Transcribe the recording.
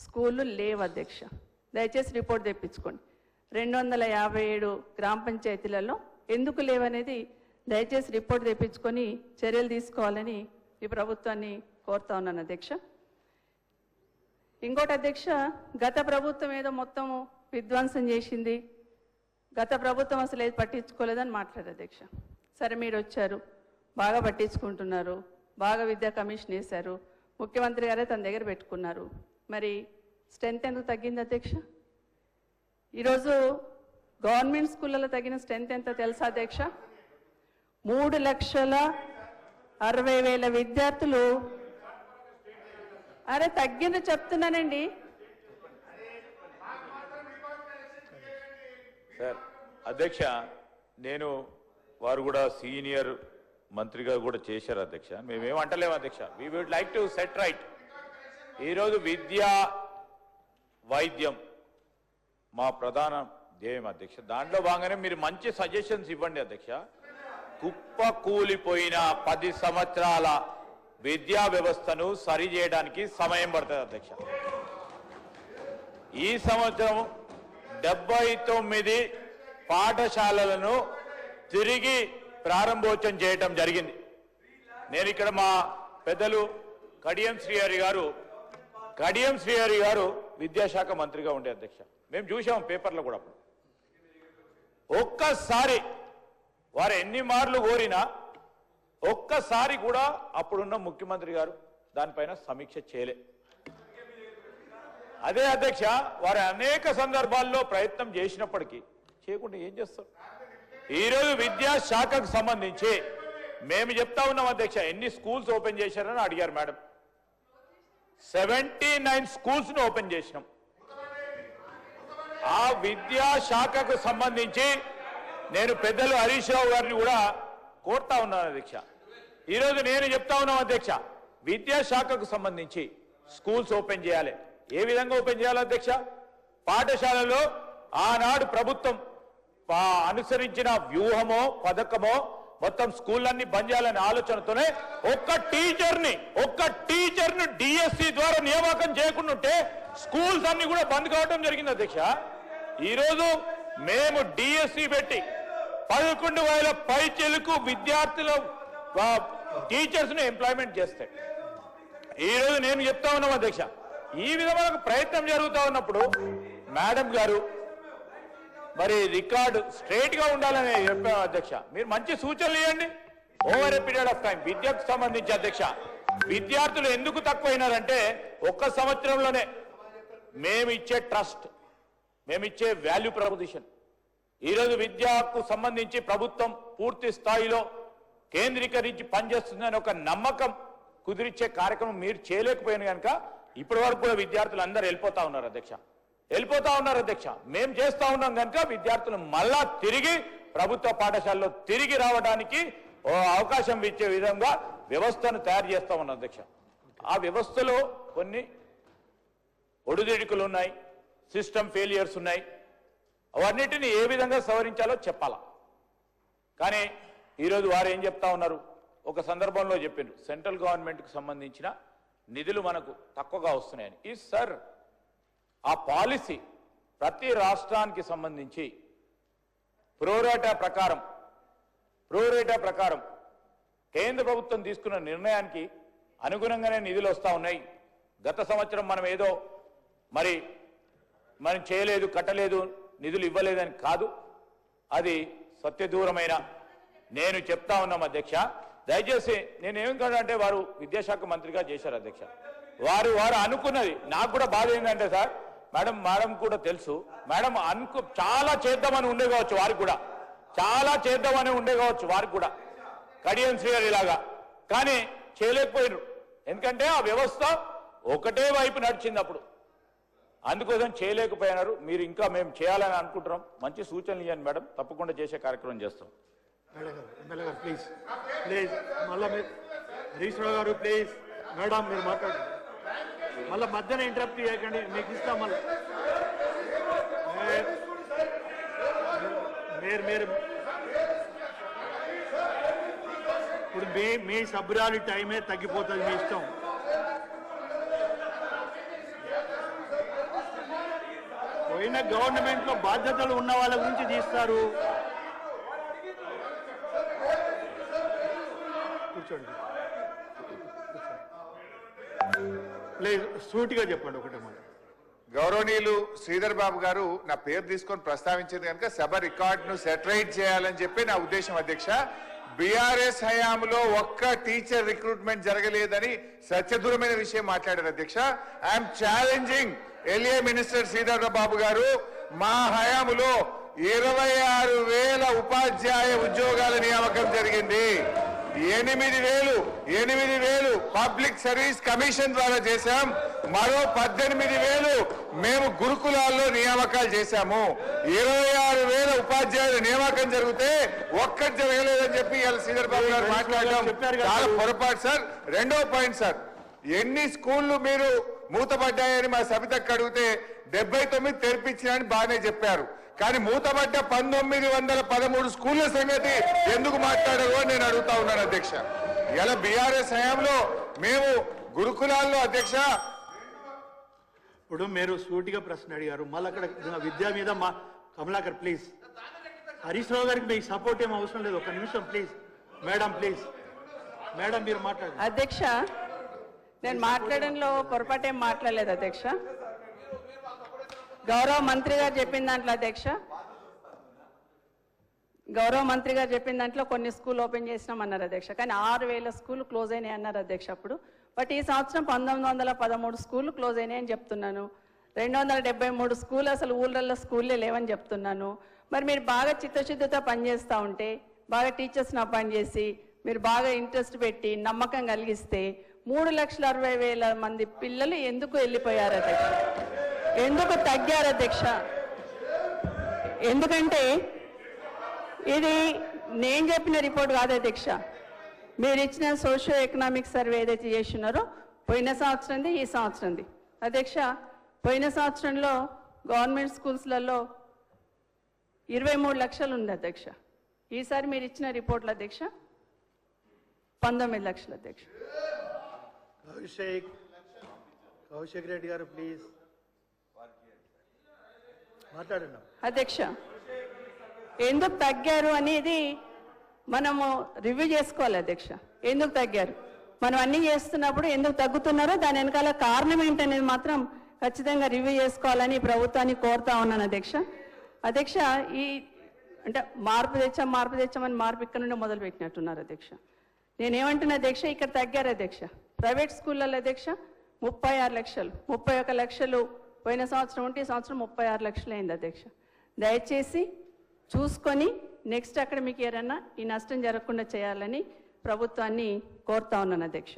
స్కూళ్ళు లేవు అధ్యక్ష. దయచేసి రిపోర్ట్ తెప్పించుకోండి. రెండు వందల యాభై ఏడు గ్రామ పంచాయతీలలో ఎందుకు లేవనేది దయచేసి రిపోర్ట్ తెప్పించుకొని చర్యలు తీసుకోవాలని ఈ ప్రభుత్వాన్ని కోరుతా ఉన్నాను అధ్యక్ష. ఇంకోటి అధ్యక్ష గత ప్రభుత్వం ఏదో మొత్తం విధ్వంసం చేసింది. గత ప్రభుత్వం అసలు ఏది పట్టించుకోలేదని మాట్లాడారు అధ్యక్ష. సరే మీరు వచ్చారు. బాగా పట్టించుకుంటున్నారు. బాగా విద్యా కమిషన్ వేశారు. ముఖ్యమంత్రి గారే తన దగ్గర పెట్టుకున్నారు. మరి స్ట్రెంత్ ఎందుకు తగ్గింది అధ్యక్ష? ఈరోజు గవర్నమెంట్ స్కూళ్ళలో తగిన స్ట్రెంత్ ఎంత తెలుసా అధ్యక్ష? మూడు లక్షల అరవై వేల విద్యార్థులు అరే తగ్గింది చెప్తున్నానండి. సార్ అధ్యక్ష నేను వారు కూడా సీనియర్ మంత్రిగా కూడా చేశారు అధ్యక్ష. మేమేం అంటలేము అధ్యక్ష. We would like to set right ఈరోజు విద్య వైద్యం మా ప్రధాన ధ్యేయం అధ్యక్ష. దాంట్లో భాగంగానే మీరు మంచి సజెషన్స్ ఇవ్వండి అధ్యక్ష. కుప్ప కూలిపోయిన పది సంవత్సరాల విద్యా వ్యవస్థను సరి చేయడానికి సమయం పడుతుంది అధ్యక్ష. ఈ సంవత్సరం డెబ్బై తొమ్మిది పాఠశాలలను తిరిగి ప్రారంభోత్సవం చేయటం జరిగింది. నేను ఇక్కడ మా పెద్దలు కడియం శ్రీహరి గారు కడియం శ్రీహరి గారు విద్యాశాఖ మంత్రిగా ఉండే అధ్యక్ష. మేము చూసాం పేపర్లో కూడా అప్పుడు. ఒక్కసారి వారు ఎన్ని మార్లు కోరినా ఒక్కసారి కూడా అప్పుడున్న ముఖ్యమంత్రి గారు దానిపైన సమీక్ష చేయలే. అదే అధ్యక్ష వారు అనేక సందర్భాల్లో ప్రయత్నం చేసినప్పటికీ చేయకుండా ఏం చేస్తారు? ఈరోజు విద్యాశాఖకు సంబంధించి మేము చెప్తా ఉన్నాం అధ్యక్ష ఎన్ని స్కూల్స్ ఓపెన్ చేశారని అడిగారు మేడం. సెవెంటీ నైన్ స్కూల్స్ను ఓపెన్ చేసినాం. ఆ విద్యా శాఖకు సంబంధించి నేను పెద్దలు హరీష్ రావు గారిని కూడా కోరుతా ఉన్నాను అధ్యక్ష. ఈరోజు నేను చెప్తా ఉన్నాం అధ్యక్ష విద్యాశాఖకు సంబంధించి స్కూల్స్ ఓపెన్ చేయాలి. ఏ విధంగా ఓపెన్ చేయాలి అధ్యక్ష? పాఠశాలలో ఆనాడు ప్రభుత్వం అనుసరించిన వ్యూహమో పథకమో మొత్తం స్కూళ్ళన్నీ బంద్ చేయాలనే ఆలోచనతోనే ఒక్క టీచర్ని ఒక్క టీచర్ని డిఎస్సి ద్వారా నియామకం చేయకుండా ఉంటే స్కూల్స్ అన్ని కూడా బంద్ కావడం జరిగింది అధ్యక్ష. ఈరోజు మేము డిఎస్సి పెట్టి పదకొండు వేల పై చెలుకు విద్యార్థుల టీచర్స్ని ఎంప్లాయ్మెంట్ చేస్తాయి ఈ రోజు నేను చెప్తా ఉన్నాం అధ్యక్ష. ఈ విధమైన ప్రయత్నం జరుగుతూ ఉన్నప్పుడు మేడం గారు మరి రికార్డు స్ట్రైట్గా ఉండాలని చెప్పాను అధ్యక్ష. మీరు మంచి సూచనలు ఇవ్వండి. Over a period of time విద్యకు సంబంధించి అధ్యక్ష. విద్యార్థులు ఎందుకు తక్కువైనారంటే ఒక్క సంవత్సరంలోనే మేము ఇచ్చే ట్రస్ట్ మేమిచ్చే వాల్యూ ప్రపోజిషన్ ఈరోజు విద్యకు సంబంధించి ప్రభుత్వం పూర్తి స్థాయిలో కేంద్రీకరించి పనిచేస్తుందని ఒక నమ్మకం కుదిరిచ్చే కార్యక్రమం మీరు చేయలేకపోయిన కనుక ఇప్పటి వరకు కూడా విద్యార్థులు అందరూ వెళ్ళిపోతా ఉన్నారు అధ్యక్ష. వెళ్ళిపోతా ఉన్నారు అధ్యక్ష. మేము చేస్తా ఉన్నాం కనుక విద్యార్థులు మళ్ళా తిరిగి ప్రభుత్వ పాఠశాలలో తిరిగి రావడానికి ఓ అవకాశం ఇచ్చే విధంగా వ్యవస్థను తయారు చేస్తా ఉన్నాం అధ్యక్ష. ఆ వ్యవస్థలో కొన్ని ఒడిదిడుకులు ఉన్నాయి సిస్టమ్ ఫెయిలియర్స్ ఉన్నాయి. అవన్నిటిని ఏ విధంగా సవరించాలో చెప్పాలా. కానీ ఈరోజు వారు ఏం చెప్తా ఉన్నారు? ఒక సందర్భంలో చెప్పిండ్రు సెంట్రల్ గవర్నమెంట్కి సంబంధించిన నిధులు మనకు తక్కువగా వస్తున్నాయని. ఈ సార్ ఆ పాలసీ ప్రతి రాష్ట్రానికి సంబంధించి ప్రోరేటా ప్రకారం ప్రోరేటా ప్రకారం కేంద్ర ప్రభుత్వం తీసుకున్న నిర్ణయానికి అనుగుణంగానే నిధులు వస్తూ ఉన్నాయి. గత సంవత్సరం మనం ఏదో మరి మనం చేయలేదు కట్టలేదు నిధులు ఇవ్వలేదని కాదు. అది సత్యదూరమైన నేను చెప్తా ఉన్నాం అధ్యక్ష. దయచేసి నేను కాదంటే వారు విద్యాశాఖ మంత్రిగా చేశారు అధ్యక్ష. వారు వారు అనుకున్నది. నాకు కూడా బాధ ఏంటంటే సార్ మేడం మేడం కూడా తెలుసు. మేడం అనుకు చాలా చేద్దామని ఉండే కావచ్చు వారికి కూడా. చాలా చేద్దామని ఉండే కావచ్చు వారికి కూడా. కడియం శ్రీగారు ఇలాగా కానీ చేయలేకపోయినారు ఎందుకంటే ఆ వ్యవస్థ ఒకటే వైపు నడిచింది అప్పుడు అందుకోసం చేయలేకపోయినారు. మీరు ఇంకా మేము చేయాలని అనుకుంటున్నాం. మంచి సూచనలు ఇవ్వండి మేడం. తప్పకుండా చేసే కార్యక్రమం చేస్తాం. ప్లీజ్ ప్లీజ్ మళ్ళా మీరు హరీష్ రావు గారు ప్లీజ్ మేడం మీరు మాట్లాడండి. మళ్ళీ మధ్యన ఇంటరప్ట్ చేయకండి. మీకు ఇస్తాం మళ్ళీ. మీరు మీరు ఇప్పుడు మీ మీ సభ్యురాలు టైమే తగ్గిపోతుంది మీ ఇష్టం. పోయిన గవర్నమెంట్లో బాధ్యతలు ఉన్న వాళ్ళ గురించి తీస్తారు. కూర్చోండి. లేదు సూటిగా చెప్పండి ఒకటే మాట గౌరవనీయులు శ్రీధర్ బాబు గారు నా పేరు తీసుకొని ప్రస్తావించింది కనుక సభ రికార్డును సెటరైట్ చేయాలని చెప్పి నా ఉద్దేశం అధ్యక్ష. బీఆర్ఎస్ హయాంలో ఒక్క టీచర్ రిక్రూట్మెంట్ జరగలేదని సత్యదూరమైన విషయం మాట్లాడారు అధ్యక్ష. I'm challenging LA minister Sridhar Babu garu. మా హయాంలో ఇరవై ఆరు వేల ఉపాధ్యాయ ఉద్యోగాల నియామకం జరిగింది. ఎనిమిది వేలు ఎనిమిది వేలు పబ్లిక్ సర్వీస్ కమిషన్ ద్వారా చేశాం. మరో పద్దెనిమిది వేలు మేము గురుకులాల్లో నియామకాలు చేశాము. ఇరవై ఆరు వేల ఉపాధ్యాయుల నియామకం జరిగితే ఒక్కటి జరగలేదని చెప్పి ఇవాళ శ్రీధర్ బాబు గారు మాట్లాడడం. చాలా పొరపాటు సార్. రెండో పాయింట్ సార్ ఎన్ని స్కూళ్ళు మీరు మూతపడ్డాయని మా సబితకు అడిగితే డెబ్బై తొమ్మిది తెరిపించినని బాగానే చెప్పారు. కానీ మూతపడ్డ పంతొమ్మిది వందల పదమూడు స్కూళ్ళ సంగతి ఎందుకు మాట్లాడరు అని నేను అడుగుతా ఉన్నాను అధ్యక్ష. ఇలా బీఆర్ఎస్ హయాంలో మేము గురుకులాల్లో అధ్యక్ష. ఇప్పుడు మీరు సూటిగా ప్రశ్న అడిగారు. మళ్ళీ అక్కడ విద్య మీద మా కమలాకర్ ప్లీజ్ హరీష్ రావు గారికి మీకు సపోర్ట్ ఏం అవసరం లేదు. ఒక నిమిషం ప్లీజ్ మేడం ప్లీజ్ మేడం మీరు మాట్లాడండి. అధ్యక్ష నేను మాట్లాడంలో పొరపాటు ఏం మాట్లాడలేదు అధ్యక్ష. గౌరవ మంత్రి గారు చెప్పిన దాంట్లో అధ్యక్ష. గౌరవ మంత్రి గారు చెప్పిన దాంట్లో కొన్ని స్కూల్ ఓపెన్ చేసినాం అన్నారు అధ్యక్ష. కానీ ఆరు వేల స్కూల్ క్లోజ్ అయినాయి అన్నారు అధ్యక్ష అప్పుడు. బట్ ఈ సంవత్సరం పంతొమ్మిది వందల పదమూడు స్కూల్ క్లోజ్ అయినాయి అని చెప్తున్నాను. రెండు వందల డెబ్బై మూడు స్కూల్ అసలు ఊళ్ళల్లో స్కూల్లే లేవని చెప్తున్నాను. మరి మీరు బాగా చిత్తశుద్ధితో పనిచేస్తూ ఉంటే బాగా టీచర్స్ని అపాయింట్ చేసి మీరు బాగా ఇంట్రెస్ట్ పెట్టి నమ్మకం కలిగిస్తే మూడు లక్షల అరవై వేల మంది పిల్లలు ఎందుకు వెళ్ళిపోయారు అధ్యక్ష? ఎందుకు తగ్గారు అధ్యక్ష? ఎందుకంటే ఇది నేను చెప్పిన రిపోర్ట్ కాదు అధ్యక్ష. మీరు ఇచ్చిన సోషియో ఎకనామిక్ సర్వే ఏదైతే చేస్తున్నారో పోయిన సంవత్సరంది ఈ సంవత్సరంది. అధ్యక్ష పోయిన సంవత్సరంలో గవర్నమెంట్ స్కూల్స్లలో ఇరవై మూడు లక్షలు ఉంది అధ్యక్ష. ఈసారి మీరు ఇచ్చిన రిపోర్ట్ల అధ్యక్ష? పంతొమ్మిది లక్షలు అధ్యక్ష. కౌశిక్ కౌశిక్ రెడ్డి గారు ప్లీజ్. అధ్యక్ష ఎందుకు తగ్గారు అనేది మనము రివ్యూ చేసుకోవాలి అధ్యక్ష. ఎందుకు తగ్గారు? మనం అన్ని చేస్తున్నప్పుడు ఎందుకు తగ్గుతున్నారో దాని వెనకాల కారణం ఏంటనేది మాత్రం ఖచ్చితంగా రివ్యూ చేసుకోవాలని ప్రభుత్వాన్ని కోరుతా ఉన్నాను అధ్యక్ష. అధ్యక్ష ఈ అంటే మార్పు తెచ్చాం మార్పు తెచ్చామని మార్పు ఇక్కడ నుండి మొదలు పెట్టినట్టున్నారు అధ్యక్ష. నేనేమంటున్నా అధ్యక్ష ఇక్కడ తగ్గారు అధ్యక్ష. ప్రైవేట్ స్కూళ్ళల్లో అధ్యక్ష ముప్పై ఆరు లక్షలు ముప్పై ఒక లక్షలు పోయిన సంవత్సరం ఉంటే ఈ సంవత్సరం ముప్పై ఆరు లక్షలు అయింది అధ్యక్ష. దయచేసి చూసుకొని నెక్స్ట్ అక్కడ మీకు ఏదన్నా ఈ నష్టం జరగకుండా చేయాలని ప్రభుత్వాన్ని కోరుతా ఉన్నాను అధ్యక్ష.